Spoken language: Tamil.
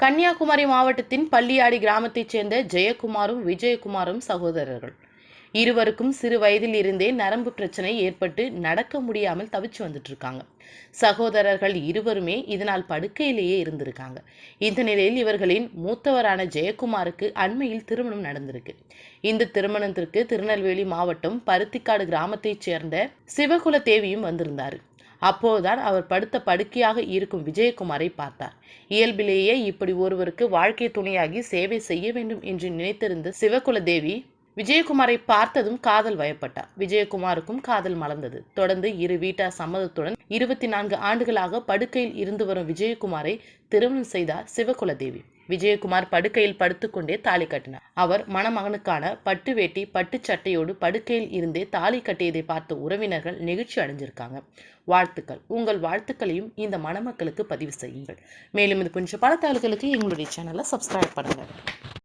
கன்னியாகுமரி மாவட்டத்தின் பள்ளியாடி கிராமத்தைச் சேர்ந்த ஜெயக்குமாரும் விஜயகுமாரும் சகோதரர்கள். இருவருக்கும் சிறு வயதில் இருந்தே நரம்பு பிரச்சனை ஏற்பட்டு நடக்க முடியாமல் தவிச்சு வந்துட்டு இருக்காங்க சகோதரர்கள் இருவருமே இதனால் படுக்கையிலேயே இருந்திருக்காங்க. இந்த நிலையில் இவர்களின் மூத்தவரான ஜெயக்குமாருக்கு அண்மையில் திருமணம் நடந்திருக்கு. இந்த திருமணத்திற்கு திருநெல்வேலி மாவட்டம் பருத்திக்காடு கிராமத்தைச் சேர்ந்த சிவகுல தேவியும் வந்திருந்தார். அப்போதுதான் அவர் படுத்த படுக்கையாக இருக்கும் விஜயகுமாரை பார்த்தார். இயல்பிலேயே இப்படி ஒருவருக்கு வாழ்க்கை துணையாகி சேவை செய்ய வேண்டும் என்று நினைத்திருந்த சிவகுலதேவி விஜயகுமாரை பார்த்ததும் காதல் வயப்பட்டார் விஜயகுமாருக்கும் காதல் மலர்ந்தது. தொடர்ந்து இரு வீட்டார் சம்மதத்துடன் இருபத்தி நான்கு ஆண்டுகளாக படுக்கையில் இருந்து வரும் விஜயகுமாரை திருமணம் செய்தார் சிவகுலதேவி. விஜயகுமார் படுக்கையில் படுத்துக்கொண்டே தாலி கட்டினார். அவர் மணமகனுக்கான பட்டு வேட்டி பட்டு சட்டையோடு படுக்கையில் இருந்தே தாலி கட்டியதை பார்த்த உறவினர்கள் நெகிழ்ச்சி அடைஞ்சிருக்காங்க. வாழ்த்துக்கள். உங்கள் வாழ்த்துக்களையும் இந்த மணமக்களுக்கு பதிவு செய்யுங்கள். மேலும் இது கொஞ்சம் பல தகவல்களுக்கு எங்களுடைய சேனலை சப்ஸ்கிரைப் பண்ணுங்கள்